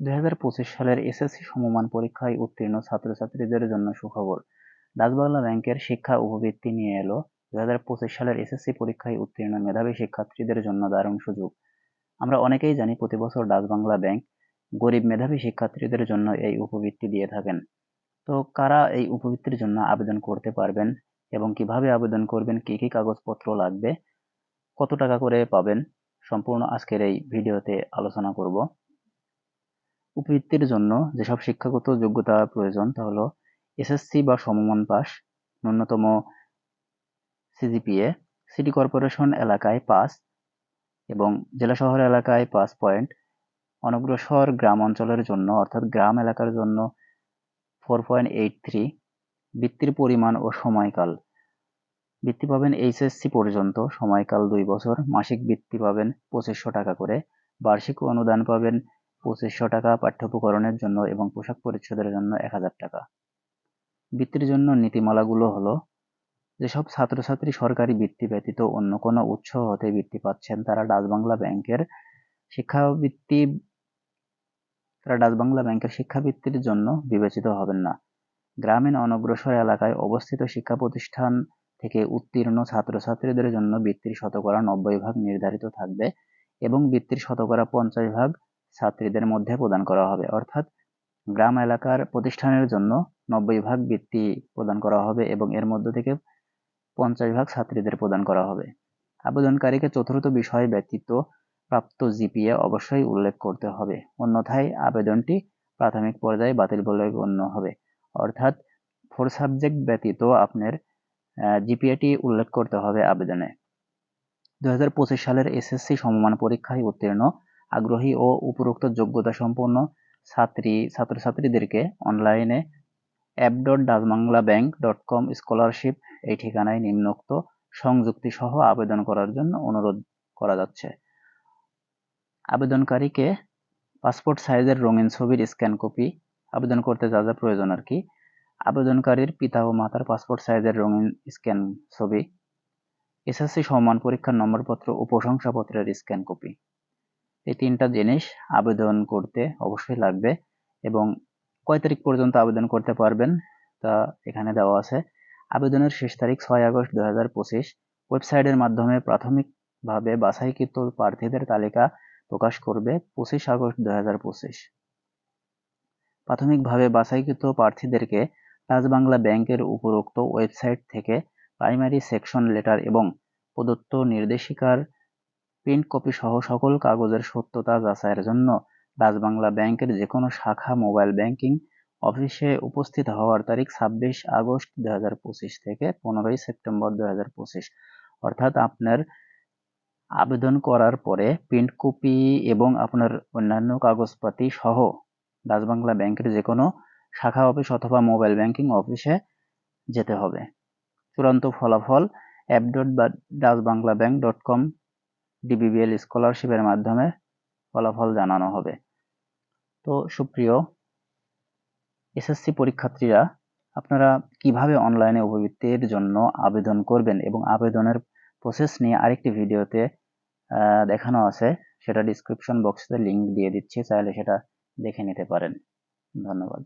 দু হাজার পঁচিশ সালের এসএসসি সমমান পরীক্ষায় উত্তীর্ণ ছাত্রছাত্রীদের জন্য সুখবর। ডাচবাংলা ব্যাংকের শিক্ষা উপবৃত্তি নিয়ে এলো। দু হাজার পঁচিশ সালের এসএসসি পরীক্ষায় উত্তীর্ণ মেধাবী শিক্ষার্থীদের জন্য দারুণ সুযোগ। আমরা অনেকেই জানি প্রতি বছর ডাচবাংলা ব্যাংক গরিব মেধাবী শিক্ষার্থীদের জন্য এই উপবৃত্তি দিয়ে থাকেন। তো কারা এই উপবৃত্তির জন্য আবেদন করতে পারবেন এবং কীভাবে আবেদন করবেন, কি কি কাগজপত্র লাগবে, কত টাকা করে পাবেন, সম্পূর্ণ আজকের এই ভিডিওতে আলোচনা করব। উপবৃত্তির জন্য যেসব শিক্ষাগত যোগ্যতা প্রয়োজন তা হলো এসএসসি বা সমমান পাস, ন্যূনতম সিজিপিএ, সিটি কর্পোরেশন এলাকায় পাস এবং জেলা শহর এলাকায় পাঁচ পয়েন্ট, অনগ্রসর গ্রাম অঞ্চলের জন্য অর্থাৎ গ্রাম এলাকার জন্য ফোর পয়েন্ট এইট থ্রি বৃত্তির পরিমাণ ও সময়কাল। বৃত্তি পাবেন এইচএসসি পর্যন্ত, সময়কাল দুই বছর, মাসিক বৃত্তি পাবেন পঁচিশশো টাকা করে, বার্ষিক অনুদান পাবেন পঁচিশশো টাকা পাঠ্যোপকরণের জন্য এবং পোশাক পরিচ্ছদের জন্য এক হাজার টাকা। বৃত্তির জন্য নীতিমালাগুলো হলো, যেসব ছাত্রছাত্রী সরকারি বৃত্তি ব্যতীত অন্য কোনো উৎস হতে বৃত্তি পাচ্ছেন, তারা ডাচবাংলা ব্যাংকের শিক্ষাবৃত্তি, তারা ডাচবাংলা ব্যাংকের শিক্ষাবৃত্তির জন্য বিবেচিত হবেন না। গ্রামীণ অনগ্রসর এলাকায় অবস্থিত শিক্ষা প্রতিষ্ঠান থেকে উত্তীর্ণ ছাত্রছাত্রীদের জন্য বৃত্তির শতকরা নব্বই ভাগ নির্ধারিত থাকবে এবং বৃত্তির শতকরা পঞ্চাশ ভাগ ছাত্রীদের মধ্যে প্রদান করা হবে। অর্থাৎ গ্রাম এলাকার প্রতিষ্ঠানের জন্য নব্বই ভাগ বৃত্তি প্রদান করা হবে এবং এর মধ্য থেকে পঞ্চাশ ভাগ ছাত্রীদের প্রদান করা হবে। আবেদনকারীকে চতুর্থ বিষয় ব্যতীত প্রাপ্ত জিপিএ অবশ্যই উল্লেখ করতে হবে। অন্যথায় আবেদনটি প্রাথমিক পর্যায়ে বাতিল বলে গণ্য হবে। অর্থাৎ ফোর সাবজেক্ট ব্যতীত আপনার জিপিএটি উল্লেখ করতে হবে আবেদনে। দু হাজার পঁচিশ সালের এসএসসি সমমান পরীক্ষায় উত্তীর্ণ আগ্রহী ও উপরোক্ত যোগ্যতা সম্পন্ন ছাত্রী, ছাত্রছাত্রীদেরকে অনলাইনে app dot Dutch Bangla bank dot com scholarship এই ঠিকানায় নিম্নোক্ত সংযুক্তি সহ আবেদন করার জন্য অনুরোধ করা যাচ্ছে। আবেদনকারীকে পাসপোর্ট সাইজের রঙিন ছবির স্ক্যান কপি, আবেদন করতে যা যা প্রয়োজন আর কি, আবেদনকারীর পিতা ও মাতার পাসপোর্ট সাইজের রঙিন স্ক্যান ছবি, এসএসসি সম্মান পরীক্ষার নম্বরপত্র ও প্রশংসাপত্রের স্ক্যান কপি। এই তিনটা জিনিস আবেদন করতে অবশ্যই লাগবে এবং কয় তারিখ পর্যন্ত আবেদন করতে পারবেন তা এখানে দেওয়া আছে। আবেদনের শেষ তারিখ ছয় আগস্ট দু ওয়েবসাইটের মাধ্যমে প্রাথমিকভাবে বাছাইকৃত প্রার্থীদের তালিকা প্রকাশ করবে পঁচিশ আগস্ট দু হাজার পঁচিশ। প্রাথমিকভাবে বাছাইকৃত প্রার্থীদেরকে রাজবাংলা ব্যাংকের উপরোক্ত ওয়েবসাইট থেকে প্রাইমারি সেকশন লেটার এবং প্রদত্ত নির্দেশিকার প্রিন্ট কপি সহ সকল কাগজের সত্যতা যাচাইয়ের জন্য রাজবাংলা ব্যাংকের যে কোনো শাখা মোবাইল ব্যাংকিং অফিসে উপস্থিত হওয়ার তারিখ ছাব্বিশ আগস্ট দু হাজার পঁচিশ থেকে পনেরোই সেপ্টেম্বর দু হাজার পঁচিশ। অর্থাৎ আপনার আবেদন করার পরে প্রিন্ট কপি এবং আপনার অন্যান্য কাগজপাতি সহ রাজবাংলা ব্যাংকের যে কোনো শাখা অফিস অথবা মোবাইল ব্যাংকিং অফিসে যেতে হবে। চূড়ান্ত ফলাফল অ্যাপ ডট বা Dutch Bangla bank dot com DBBL স্কলারশিপের মাধ্যমে ফলাফল জানানো হবে। তো সুপ্রিয় এসএসসি পরীক্ষার্থীরা, আপনারা কীভাবে অনলাইনে উপবৃত্তির জন্য আবেদন করবেন এবং আবেদনের প্রসেস নিয়ে আরেকটি ভিডিওতে দেখানো আছে, সেটা ডিসক্রিপশন বক্সে লিঙ্ক দিয়ে দিচ্ছি, চাইলে সেটা দেখে নিতে পারেন। ধন্যবাদ।